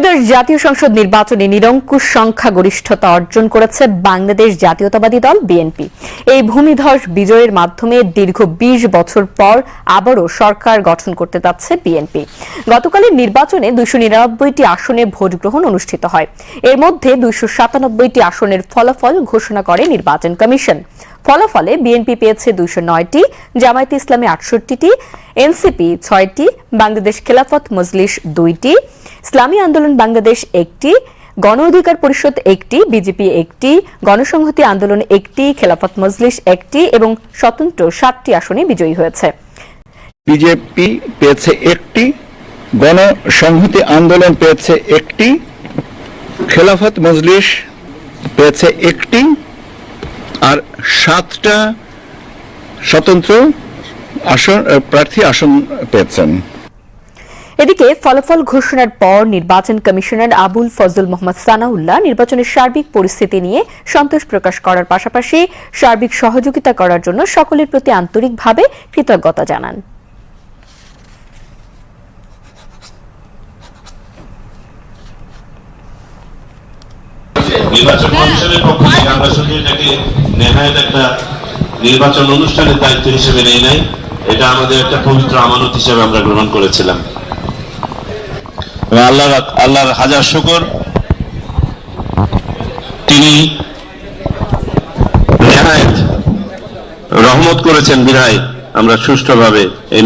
ত্রয়োদশ জাতীয় সংসদ নির্বাচনে নিরঙ্কুশ সংখ্যাগরিষ্ঠতা অর্জন করেছে বাংলাদেশ জাতীয়তাবাদী দল, বিএনপি। এই ভূমিধস বিজয়ের মাধ্যমে দীর্ঘ বিশ বছর পর আবারও সরকার গঠন করতে যাচ্ছে বিএনপি। গতকালের নির্বাচনে দুইশো নিরানব্বইটি আসনে ভোট গ্রহণ অনুষ্ঠিত হয়। এর মধ্যে দুইশো সাতানব্বইটি আসনের ফলাফল ঘোষণা করে নির্বাচন কমিশন। ফলাফলে বিএনপি পেয়েছে দুইশো নয়টি, জামায়াতে ইসলামী আটষট্টিটি, এনসিপি ছয়টি, বাংলাদেশ খেলাফত মজলিস দুইটি, ইসলামী আন্দোলন বাংলাদেশ একটি, গণ অধিকার পরিষদ একটি, বিজেপি একটি, গণসংহতি আন্দোলন একটি, খেলাফত মজলিস একটি এবং স্বতন্ত্র সাতটি আসনে বিজয়ী হয়েছে। বিজেপি পেয়েছে একটি, গণসংহতি আন্দোলন পেয়েছে একটি, খেলাফত মজলিস পেয়েছে একটি, আর সাতটা স্বতন্ত্র আসন প্রার্থী আসন পেয়েছেন। এদিকে ফলাফল ঘোষণার পর নির্বাচন কমিশনার আবুল ফজল মোহাম্মদ সানাউল্লাহ নির্বাচনের সার্বিক পরিস্থিতি নিয়ে সন্তোষ প্রকাশ করার পাশাপাশি সার্বিক সহযোগিতা করার জন্য সকলের প্রতি আন্তরিকভাবে কৃতজ্ঞতা জানান। নির্বাচন কমিশনের পক্ষ থেকে আমরা শুধু এটাকে একটা নির্বাচন অনুষ্ঠানের দায়িত্ব হিসেবে নেই নাই। এটা আমাদের একটা পবিত্র আমানত হিসেবে আমরা গ্রহণ করেছিলাম। আল্লাহ আল্লাহর হাজার শুকর। তিনি রহমত করেছেন বিধায় আমরা সুষ্ঠুভাবে এই